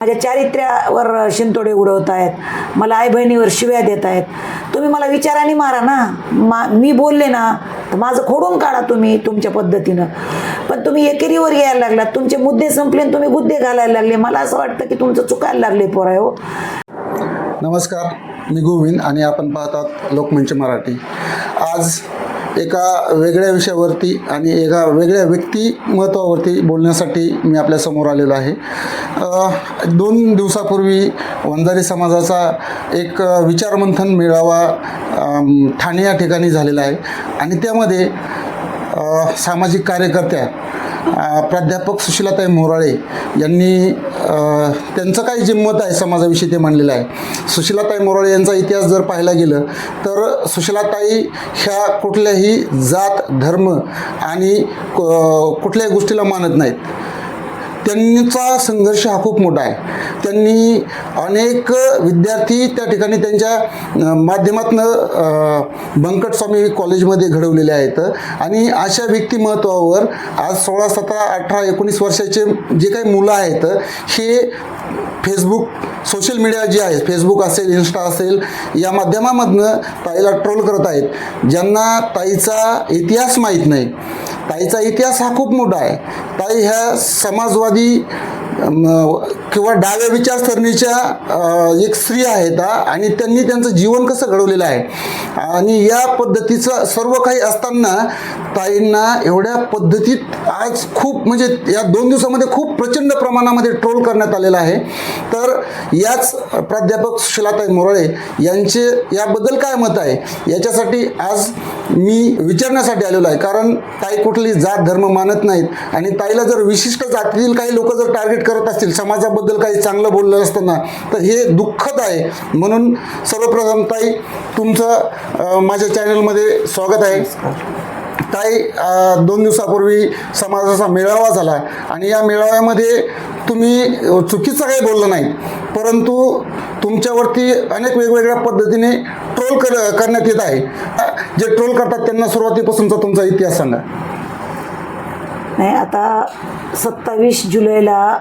माझ्या चारित्र्यावर शिंतोडे उडवत आहेत. मला आई बहिणीवर शिव्या देत आहेत. तुम्ही मला विचाराने मारा ना. मा मी बोलले ना तर माझं खोडून काढा तुम्ही तुमच्या पद्धतीनं. पण तुम्ही एकेरीवर यायला लागलात. तुमचे मुद्दे संपले तुम्ही गुद्दे घालायला लागले. मला असं वाटतं की तुमचं चुकायला लागले पोराय हो. नमस्कार. मी गोविंद आणि आपण पाहतात लोकमंच मराठी. आज एका वेगळ्या विषयावरती आणि एका वेगळ्या व्यक्तिमत्वावरती बोलण्यासाठी मी आपल्यासमोर आलेलो आहे. दोन दिवसापूर्वी वंजारी समाजाचा एक विचारमंथन मेळावा ठाणे या ठिकाणी झालेला आहे. आणि त्यामध्ये सामाजिक कार्यकर्त्या प्राध्यापक सुशीलाताई मोराळे यांनी त्यांचं काही जे मत आहे समाजाविषयी ते मांडलेलं आहे. सुशीलाताई मोराळे यांचा इतिहास जर पाहायला गेलं तर सुशीलाताई ह्या कुठल्याही जात धर्म आणि कुठल्याही गोष्टीला मानत नाहीत. त्यांचा संघर्ष हा खूप मोठा आहे. त्यांनी अनेक विद्यार्थी त्या ठिकाणी त्यांच्या माध्यमातून बंकट स्वामी कॉलेजमध्ये घडवलेले आहेत. आणि अशा व्यक्तिमत्वावर आज सोळा सतरा अठरा एकोणीस वर्षाचे जे काही मुलं आहेत हे फेसबुक सोशल मीडिया जे आहे फेसबुक असेल इन्स्टा असेल या माध्यमामधनं ताईला ट्रोल करत आहेत. ज्यांना ताईचा इतिहास माहीत नाही ताईचा इतिहास हा खूप मोठा आहे. ताई ह्या समाजवादी किंवा डाव्या विचारसरणीच्या एक स्त्री आहेत आणि त्यांनी त्यांचं जीवन कसं घडवलेलं आहे? आणि या पद्धतीचं सर्व काही असताना ताईंना एवढ्या पद्धतीत आज खूप म्हणजे या दोन दिवसामध्ये खूप प्रचंड प्रमाणामध्ये ट्रोल करण्यात आलेला आहे. तर याच प्राध्यापक सुशीलाताई मोराळे यांचे याबद्दल काय मत आहे? याच्यासाठी आज मी विचारण्यासाठी आलेलो आहे. कारण ताई कुठली जात धर्म मानत नाहीत. आणि ताईला जर विशिष्ट जातीतील काही लोक जर टार्गेट करत असतील समाजाबद्दल काही चांगलं बोललं असताना तर हे दुःखद आहे. म्हणून सर्वप्रथम ताई तुमचं माझ्या चॅनलमध्ये स्वागत आहे. ताई दोन दिवसापूर्वी समाजाचा मेळावा झाला आणि या मेळाव्यामध्ये तुम्ही चुकीचं काही बोललं नाही परंतु तुमच्यावरती अनेक वेगवेगळ्या पद्धतीने ट्रोल कर करण्यात येत आहे. जे ट्रोल करतात त्यांना सुरुवातीपासूनचा तुमचा इतिहास सांगा. नाही आता सत्तावीस जुलैला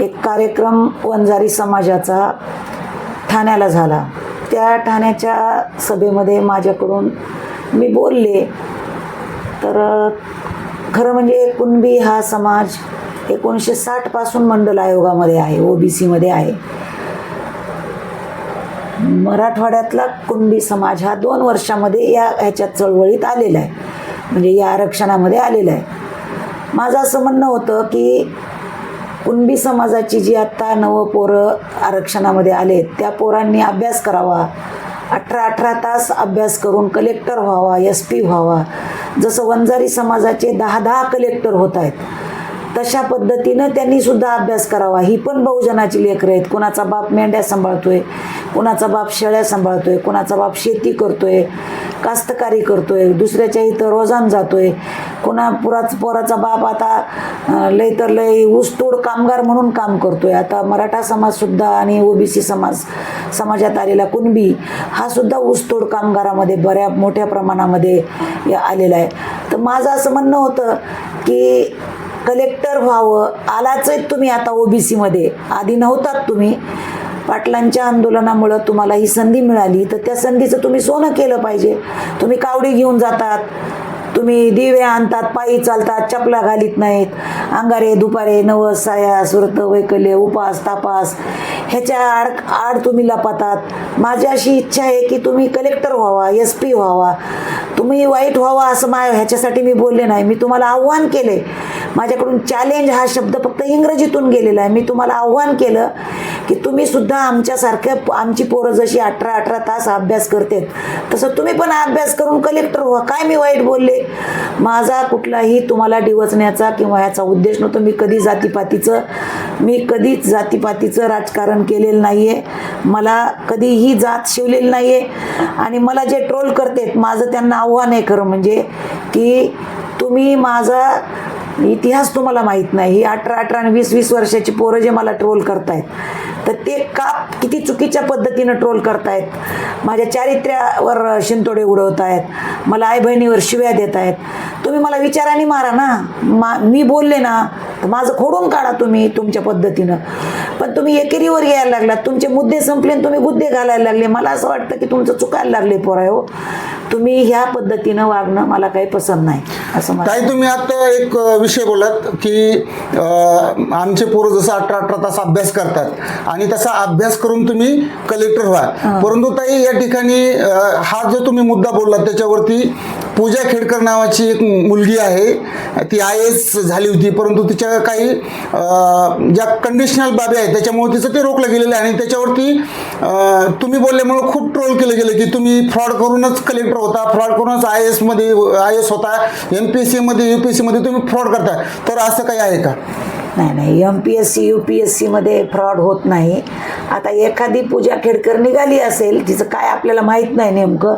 एक कार्यक्रम वंजारी समाजाचा ठाण्याला झाला. त्या ठाण्याच्या सभेमध्ये माझ्याकडून मी बोलले. तर खरं म्हणजे कुणबी हा समाज एकोणीसशे साठपासून मंडल आयोगामध्ये आहे ओ बी सीमध्ये आहे. मराठवाड्यातला कुणबी समाज हा दोन वर्षामध्ये या ह्याच्यात चळवळीत आलेला आहे. म्हणजे या आरक्षणामध्ये आलेला आहे. माझं असं म्हणणं होतं की कुणबी समाजाची जी आत्ता नवं पोरं आरक्षणामध्ये आलेत त्या पोरांनी अभ्यास करावा. अठरा अठरा तास अभ्यास करून कलेक्टर व्हावा एस पी व्हावा. जसं वंजारी समाजाचे दहा दहा कलेक्टर होत आहेत. तशा पद्धतीनं त्यांनी सुद्धा अभ्यास करावा. ही पण बहुजनाची लेकरं आहेत. कुणाचा बाप मेंढ्या सांभाळतोय कुणाचा बाप शेळ्या सांभाळतोय कुणाचा बाप शेती करतोय कास्तकारी करतोय दुसऱ्याच्या इथं रोजान जातोय. कुणा पुराच पोराचा बाप आता लय तर लय ऊसतोड कामगार म्हणून काम करतोय. आता मराठा समाजसुद्धा आणि ओबीसी समाज समाजात आलेला कुणबी हा सुद्धा ऊसतोड कामगारामध्ये बऱ्या मोठ्या प्रमाणामध्ये आलेला आहे. तर माझं असं म्हणणं होतं की कलेक्टर व्हावं. आलाच आहेत तुम्ही आता ओबीसीमध्ये. आधी नव्हतात तुम्ही. पाटलांच्या आंदोलनामुळं तुम्हाला ही संधी मिळाली. तर त्या संधीचं तुम्ही सोनं केलं पाहिजे. तुम्ही कावडी घेऊन जातात. तुम्ही दिवे आणतात पायी चालतात चपला घालीत नाहीत. अंगारे दुपारे नवस साया सुरत वैकल्य उपास तापास. ह्याच्या आड आड तुम्ही लपातात. माझी अशी इच्छा आहे की तुम्ही कलेक्टर व्हावा एस पी व्हावा. तुम्ही वाईट व्हावा असं मा ह्याच्यासाठी मी बोलले नाही. मी तुम्हाला आव्हान केले माझ्याकडून चॅलेंज हा शब्द फक्त इंग्रजीतून गेलेला आहे. मी तुम्हाला आव्हान केलं की तुम्ही सुद्धा आमच्यासारख्या आमची पोरं जशी अठरा अठरा तास अभ्यास करते तसं तुम्ही पण अभ्यास करून कलेक्टर व्हा. काय मी वाईट बोलले? माझा कुठलाही तुम्हाला डिवचण्याचा किंवा याचा उद्देश नव्हतो. मी कधी जातीपातीचं मी कधीच जातीपातीचं राजकारण केलेलं नाही आहे मला कधीही जात शिवलेली नाही आहे आणि मला जे ट्रोल करतेत माझं त्यांना आव्हान आहे खरं म्हणजे की तुम्ही माझा इतिहास तुम्हाला माहीत नाही. ही अठरा अठरा आणि वीस वीस वर्षाची पोरं जे मला ट्रोल करतायत. तर ते का किती चुकीच्या पद्धतीनं ट्रोल करतायत? माझ्या चारित्र्यावर शिंतोडे उडवत आहेत मला आई बहिणीवर शिव्या देत आहेत तुम्ही मला विचाराने मारा ना. मा मी बोलले ना माझं खोडून काढा तुम्ही तुमच्या पद्धतीनं. पण तुम्ही एकेरीवर यायला लागलात तुमचे मुद्दे संपले तुम्ही गुद्दे घालायला लागले. मला असं वाटतं की तुमचं चुकायला लागले पोराय हो. तुम्ही ह्या पद्धतीनं वागणं मला काही पसंत नाही असं ताई तुम्ही आता एक विषय बोलात की आमचे पोरं जसं अठरा अठरा तास अभ्यास करतात आणि तसा अभ्यास करून तुम्ही कलेक्टर व्हा. परंतु ताई या ठिकाणी हा जो तुम्ही मुद्दा बोललात त्याच्यावरती पूजा खेडकर नावाची एक मुलगी आहे. ती आय एस झाली होती परंतु तिच्या काही ज्या कंडिशनल बाबी आहेत त्याच्यामुळे तिचं ते रोखलं गेलेलं आहे. आणि त्याच्यावरती तुम्ही बोलल्यामुळं खूप ट्रोल केलं गेलं की तुम्ही फ्रॉड करूनच कलेक्टर होता फ्रॉड करूनच आय एसमध्ये आय एस होता एम पी एस सीमध्ये यू पी एस सीमध्ये तुम्ही फ्रॉड करता. तर असं काही आहे का? नाही नाही. M P S C U P S सीमध्ये फ्रॉड होत नाही. आता एखादी पूजा खेडकर निघाली असेल तिचं काय आपल्याला माहीत नाही नेमकं.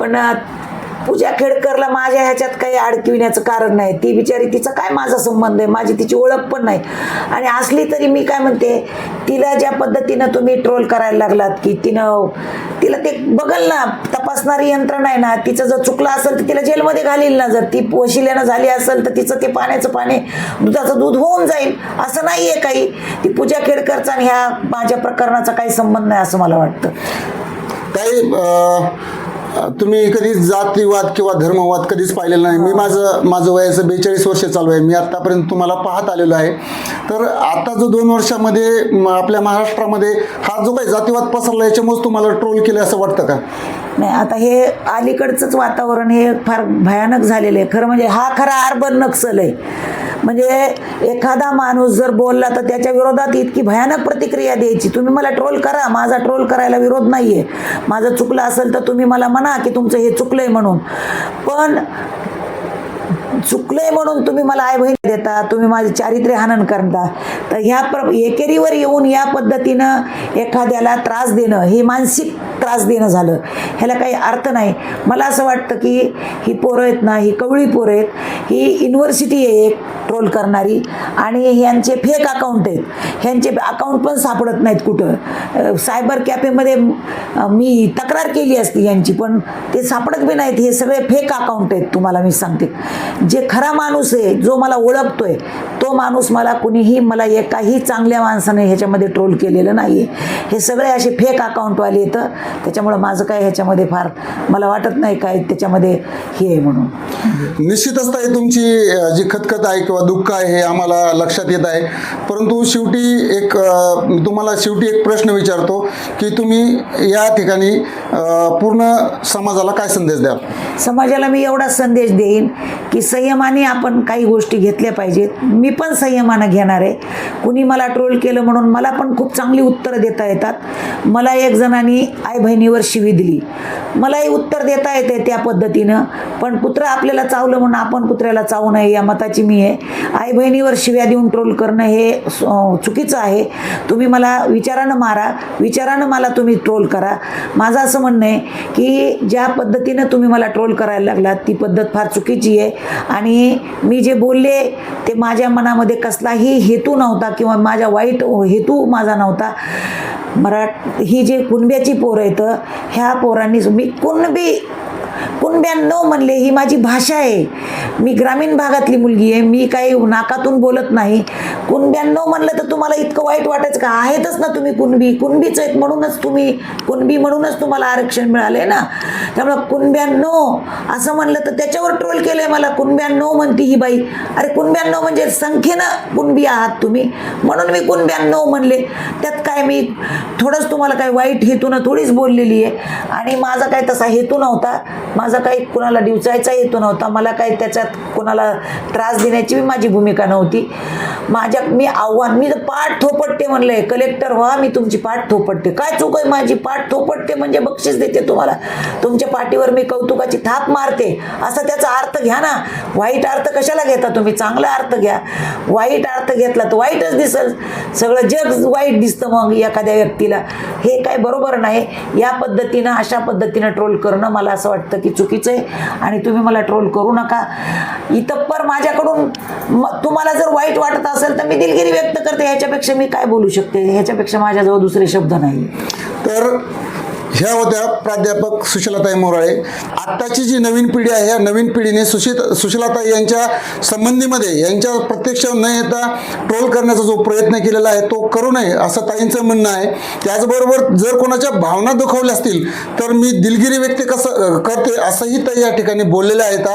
पण पूजा खेडकरला माझ्या ह्याच्यात काही अडकविण्याचं कारण नाही. ती बिचारी तिचा काय माझा संबंध आहे? माझी तिची ओळख पण नाही. आणि असली तरी मी काय म्हणते तिला ज्या पद्धतीनं तुम्ही ट्रोल करायला लागलात की तिनं तिला ते बघल ना तपासणारी यंत्रणा आहे ना तिचं जर चुकलं असेल तर तिला जेलमध्ये घालील ना. जर ती वशिल्यानं झाली असेल तर तिचं ते पाण्याचं पाणी दुधाचं दूध होऊन जाईल. असं नाही आहे काही. ती पूजा खेडकरचा आणि ह्या माझ्या प्रकरणाचा काही संबंध नाही असं मला वाटतं. काही तुम्ही कधीच जातीवाद किंवा धर्मवाद कधीच पाहिलेला नाही. मी माझं माझं वयाचं बेचाळीस वर्ष चालू आहे. मी आत्तापर्यंत तुम्हाला पाहत आलेलो आहे. तर आता जो दोन वर्षामध्ये म, आपल्या महाराष्ट्रामध्ये हा जो काही जातीवाद पसरला याच्यामुळेच तुम्हाला ट्रोल केलं असं वाटतं का? नाही आता हे अलीकडचंच वातावरण हे फार भयानक झालेलं आहे. खरं म्हणजे हा खरा अर्बन नक्सल आहे. म्हणजे एखादा माणूस जर बोलला तर त्याच्या विरोधात इतकी भयानक प्रतिक्रिया द्यायची. तुम्ही मला ट्रोल करा. माझा ट्रोल करायला विरोध नाही आहे माझं चुकलं असेल तर तुम्ही मला म्हणा की तुमचं हे चुकलं आहे म्हणून. पण चुकलंय म्हणून तुम्ही मला आई बहीण देता तुम्ही माझे चारित्र्य हनन करता तर ह्या प्र एकेरीवर येऊन या पद्धतीनं एखाद्याला त्रास देणं हे मानसिक त्रास देणं झालं. ह्याला काही अर्थ नाही. मला असं वाटतं की ही पोरं आहेत ना ही कवळी पोरं आहेत ही युनिव्हर्सिटी आहे एक ट्रोल करणारी आणि ह्यांचे फेक अकाउंट आहेत. ह्यांचे अकाउंट पण सापडत नाहीत कुठं. सायबर कॅफेमध्ये मी तक्रार केली असती यांची पण ते सापडत बी नाहीत. हे सगळे फेक अकाउंट आहेत तुम्हाला मी सांगते. जे खरा माणूस आहे जो मला ओळखतोय तो माणूस मला कुणीही मला एकाही चांगल्या माणसाने ह्याच्यामध्ये ट्रोल केलेलं नाही आहे हे सगळे असे फेक अकाउंटवाले येतं त्याच्यामुळं माझं काय ह्याच्यामध्ये फार मला वाटत नाही काय त्याच्यामध्ये हे आहे म्हणून. निश्चितच ताई तुमची जी खतखत आहे किंवा दुःख आहे हे आम्हाला लक्षात येत आहे. परंतु शेवटी एक तुम्हाला शेवटी एक प्रश्न विचारतो की तुम्ही या ठिकाणी पूर्ण समाजाला काय संदेश द्याल? समाजाला मी एवढाच संदेश देईन की संयमाने आपण काही गोष्टी घेतल्या पाहिजेत. मी पण संयमानं घेणार आहे. कुणी मला ट्रोल केलं म्हणून मला पण खूप चांगली उत्तरं देता येतात. मला एक जणांनी आई बहिणीवर शिवी दिली. मलाही उत्तर देता येते त्या पद्धतीनं. पण कुत्रं आपल्याला चावलं म्हणून आपण कुत्र्याला चावू नये या मताची मी आहे आई बहिणीवर शिव्या देऊन ट्रोल करणं हे चुकीचं आहे. तुम्ही मला विचारानं मारा विचारानं मला तुम्ही ट्रोल करा. माझं असं म्हणणं आहे की ज्या पद्धतीनं तुम्ही मला ट्रोल करायला लागलात ती पद्धत फार चुकीची आहे. आणि मी जे बोलले ते माझ्या मनामध्ये कसलाही हेतू नव्हता किंवा माझ्या वाईट हेतू माझा नव्हता. मरा ही जे कुणब्याची पोरं आहेत ह्या पोरांनी मी कुणबी कुणब्याण्णव म्हणले ही माझी भाषा आहे. मी ग्रामीण भागातली मुलगी आहे. मी काही नाकातून बोलत नाही. कुणब्याण्णव म्हणलं तर तुम्हाला इतकं वाईट वाटायचं का? आहेतच ना तुम्ही कुणबी. कुणबीच आहेत म्हणूनच तुम्ही कुणबी म्हणूनच तुम्हाला आरक्षण मिळाले ना? त्यामुळं कुणब्याण्णव असं म्हणलं तर त्याच्यावर ट्रोल केलं आहे मला. कुणब्याण्णव म्हणती ही बाई. अरे कुणब्याण्णव म्हणजे संख्येनं कुणबी आहात तुम्ही? म्हणून मी कुणब्याण्णव म्हणले. त्यात काय मी थोडंच तुम्हाला काय वाईट हेतूनं थोडीच बोललेली आहे. आणि माझा काय तसा हेतू नव्हता. माझा माझा काही कुणाला डिवचायचा येतो नव्हता मला काही त्याच्यात कुणाला त्रास देण्याची बी माझी भूमिका नव्हती. माझ्या मी आव्हान मी तर पाठ थोपटते म्हणलंय कलेक्टर व्हा मी तुमची पाठ थोपटते. काय चूक आहे माझी? पाठ थोपटते म्हणजे बक्षीस देते तुम्हाला. तुमच्या पाठीवर मी कौतुकाची थाप मारते. असा त्याचा अर्थ घ्या ना. वाईट अर्थ कशाला घेता तुम्ही? चांगला अर्थ घ्या. वाईट अर्थ घेतला तर वाईटच दिसल. सगळं जग वाईट दिसतं मग एखाद्या व्यक्तीला. हे काय बरोबर नाही. या पद्धतीनं अशा पद्धतीनं ट्रोल करणं मला असं वाटतं की चुकीचं आहे आणि तुम्ही मला ट्रोल करू नका. इतप्पर माझ्याकडून तुम्हाला जर वाईट वाटत असेल तर मी दिलगिरी व्यक्त करते. ह्याच्यापेक्षा मी काय बोलू शकते? ह्याच्यापेक्षा माझ्याजवळ दुसरे शब्द नाही. तर ह्या होत्या प्राध्यापक सुशीलाताई मोराळे. आत्ताची जी नवीन पिढी आहे या नवीन पिढीने सुशीत सुशीलाताई यांच्या संबंधीमध्ये यांच्या प्रत्यक्ष न येता ट्रोल करण्याचा जो प्रयत्न केलेला आहे तो करू नये असं ताईंचं म्हणणं आहे. त्याचबरोबर जर कोणाच्या भावना दुखावल्या असतील तर मी दिलगिरी व्यक्त कसं करते असंही ताई या ठिकाणी बोललेल्या आहेत.